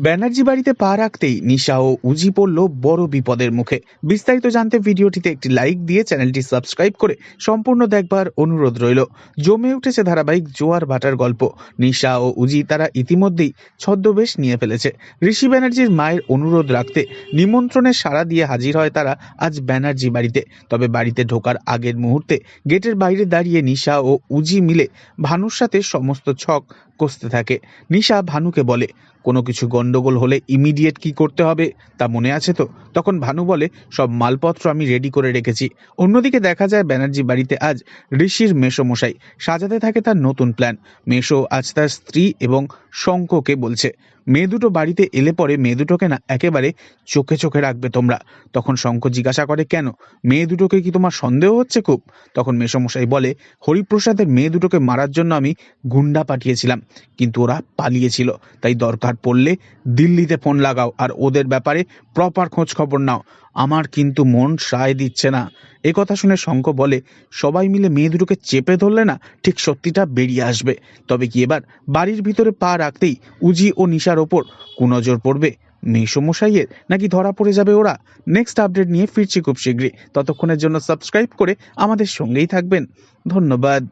ব্যানার্জি বাড়িতে পা রাখতেই নিশা ও উজি পড়ল বড় বিপদের মুখে। বিস্তারিত জানতে ভিডিওটিতে একটি লাইক দিয়ে চ্যানেলটি সাবস্ক্রাইব করে সম্পূর্ণ দেখবার অনুরোধ রইল। জমে উঠেছে ধারাবাহিক জোয়ার ভাটার গল্প। নিশা ও উজি তারা ইতিমধ্যেই ছদ্মবেশ নিয়ে ফেলেছে। ঋষি ব্যানার্জির মায়ের অনুরোধ রাখতে নিমন্ত্রণে সাড়া দিয়ে হাজির হয় তারা আজ ব্যানার্জি বাড়িতে। তবে বাড়িতে ঢোকার আগের মুহূর্তে গেটের বাইরে দাঁড়িয়ে নিশা ও উজি মিলে ভানুর সাথে সমস্ত ছক কষতে থাকে। নিশা ভানুকে বলে কোনো কিছু গন্ডগোল হলে ইমিডিয়েট কি করতে হবে তা মনে আছে তো? তখন ভানু বলে, সব মালপত্র আমি রেডি করে রেখেছি। অন্যদিকে দেখা যায় ব্যানার্জি বাড়িতে আজ ঋষির মেষোমশাই সাজাতে থাকে তার নতুন প্ল্যান মেষো আজ তার স্ত্রী এবং শঙ্ককে বলছে, মেয়ে দুটো বাড়িতে এলে পরে মেয়ে দুটোকে না একেবারে চোখে চোখে রাখবে তোমরা? তখন শঙ্খ জিজ্ঞাসা করে, কেন? মেয়ে দুটোকে কি তোমার সন্দেহ হচ্ছে খুব? তখন মেষমশাই বলে, হরিপ্রসাদের মেয়ে দুটোকে মারার জন্য আমি গুন্ডা পাঠিয়েছিলাম, কিন্তু ওরা পালিয়েছিল, তাই দরকার পড়লে দিল্লিতে ফোন লাগাও আর ওদের ব্যাপারে প্রপার খোঁজ খবর নাও। আমার কিন্তু মন সায় দিচ্ছে না। এ কথা শুনে শঙ্খ বলে, সবাই মিলে মেয়ে দুটোকে চেপে ধরলে না ঠিক সত্যিটা বেরিয়ে আসবে। তবে কি এবার বাড়ির ভিতরে পা রাখতেই উজি ও নিশার ওপর কুনজর পড়বে? মেসমশাইয়ের নাকি ধরা পড়ে যাবে ওরা? নেক্সট আপডেট নিয়ে ফিরছি খুব শীঘ্রই। ততক্ষণের জন্য সাবস্ক্রাইব করে আমাদের সঙ্গেই থাকবেন। ধন্যবাদ।